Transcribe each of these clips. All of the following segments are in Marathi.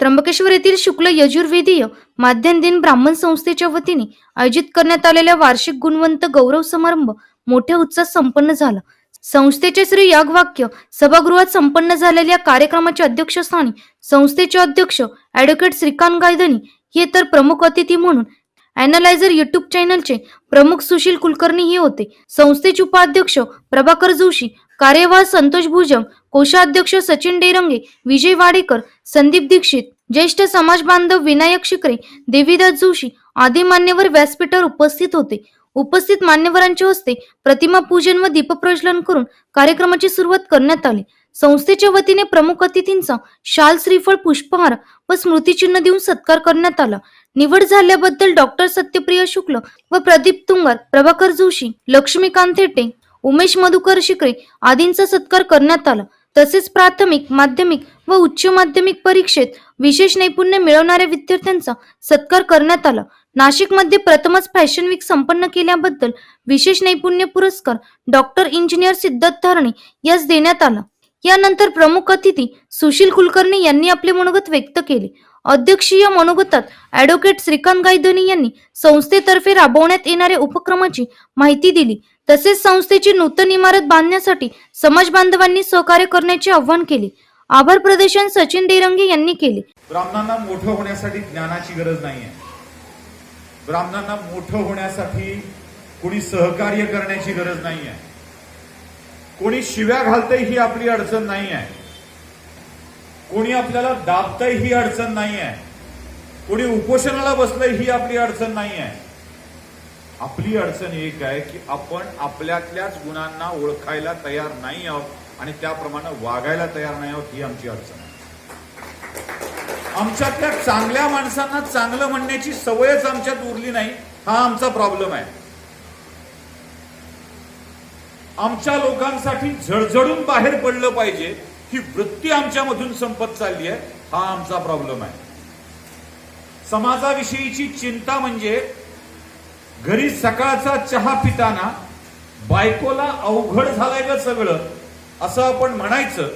त्र्यंबकेश्वर येथील शुक्ल यजुर्वेदीय माध्यम दिन ब्राह्मण संस्थेच्या वतीने आयोजित करण्यात आलेल्या वार्षिक गुणवंत गौरव समारंभ मोठ्या उत्साहात संपन्न झाला. संस्थेचे श्री यागवाक्य सभागृहात संपन्न झालेल्या कार्यक्रमाच्या अध्यक्षस्थानी संस्थेचे अध्यक्ष ॲडव्होकेट श्रीकांत गायधनी हे तर प्रमुख अतिथी म्हणून अॅनालायझर युट्यूब चॅनलचे प्रमुख सुशील कुलकर्णी हे होते. संस्थेचे उपाध्यक्ष प्रभाकर जोशी कार्यवाह संतोष भुजंग कोषाध्यक्ष सचिन डेरंगे विजय वाडेकर संदीप दीक्षित ज्येष्ठ समाज बांधव विनायक शिकरे देवीदास जोशी आदी मान्यवर व्यासपीठावर उपस्थित होते. उपस्थित मान्यवरांच्या हस्ते प्रतिमा पूजन व दीपप्रज्वलन करून कार्यक्रमाची सुरुवात करण्यात आली. संस्थेच्या वतीने प्रमुख अतिथींचा शाल श्रीफळ पुष्पहार व स्मृतिचिन्ह देऊन सत्कार करण्यात आला. निवड झाल्याबद्दल डॉक्टर सत्यप्रिया शुक्ल व प्रदीप तुंगार प्रभाकर जोशी लक्ष्मीकांत थेटे उमेश मधुकर शिकरे आदींचा सत्कार करण्यात आला. तसेच प्राथमिक माध्यमिक व उच्च माध्यमिक परीक्षेत विशेष नैपुण्य मिळवणाऱ्या विद्यार्थ्यांचा सत्कार करण्यात आला. नाशिकमध्ये प्रथमच फॅशन वीक संपन्न केल्याबद्दल विशेष नैपुण्य पुरस्कार डॉक्टर इंजिनियर सिद्धार्थ धारणे यास देण्यात आला. यानंतर प्रमुख अतिथी सुशील कुलकर्णी यांनी आपले मनोगत व्यक्त केले. अध्यक्षीय मनोगतात ॲडव्होकेट श्रीकांत गायधनी यांनी संस्थेतर्फे राबवण्यात येणाऱ्या उपक्रमाची माहिती दिली. तसेच संस्थेची नूतन इमारत बांधण्यासाठी समाज बांधवांनी सहकार्य करण्याचे आवाहन केले. आभार प्रदर्शन सचिन डेरंगे यांनी केले. ब्राह्मणांना मोठं होण्यासाठी ज्ञानाची गरज नाहीये. ब्राह्मणांना मोठं होण्यासाठी कोणी सहकार्य करण्याची गरज नाहीये. कोणी शिव्या घालतंय ही आपली अडचण नाही आहे कोणी आपल्याला दाबतंय ही अडचण नाही आहे कोणी उपोषणाला बसलंय ही आपली अडचण नाही आहे आपली अडचण एक आहे की आपण आपल्यातल्याच गुणांना ओळखायला तयार नाही आहोत आणि त्याप्रमाणे वागायला तयार नाही आहोत ही आमची अडचण आहे. आमच्यातल्या चांगल्या माणसांना चांगलं म्हणण्याची सवयच आमच्यात उरली नाही हा आमचा प्रॉब्लेम आहे. आमच्या लोकांसाठी झडझडून बाहेर पडलं पाहिजे ही वृत्ती आमच्यामधून संपत चालली आहे हा आमचा प्रॉब्लेम आहे. समाजाविषयीची चिंता म्हणजे घरी सकाळचा चहा पिताना बायकोला अवघड झालंय ग सगळं. असं आपण म्हणायचं.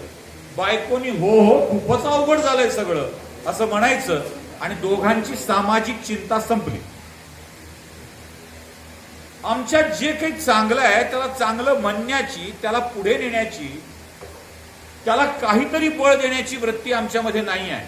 बायकोनी हो हो खूपच अवघड झालंय सगळं. असं म्हणायचं. आणि दोघांची सामाजिक चिंता संपली. आमच्यात जे काही चांगलं आहे त्याला चांगलं म्हणण्याची त्याला पुढे नेण्याची त्याला काहीतरी बळ देण्याची वृत्ती आमच्यामध्ये नाही आहे.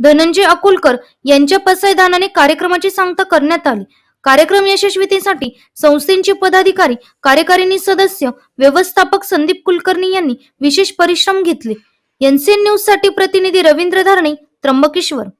धनंजय अकोलकर यांच्या पसायदानाने कार्यक्रमाची सांगता करण्यात आली. कार्यक्रम यशस्वीतेसाठी संस्थेचे पदाधिकारी कार्यकारिणी सदस्य व्यवस्थापक संदीप कुलकर्णी यांनी विशेष परिश्रम घेतले. एनसीएन न्यूजसाठी प्रतिनिधी रवींद्र धारणे त्र्यंबकेश्वर.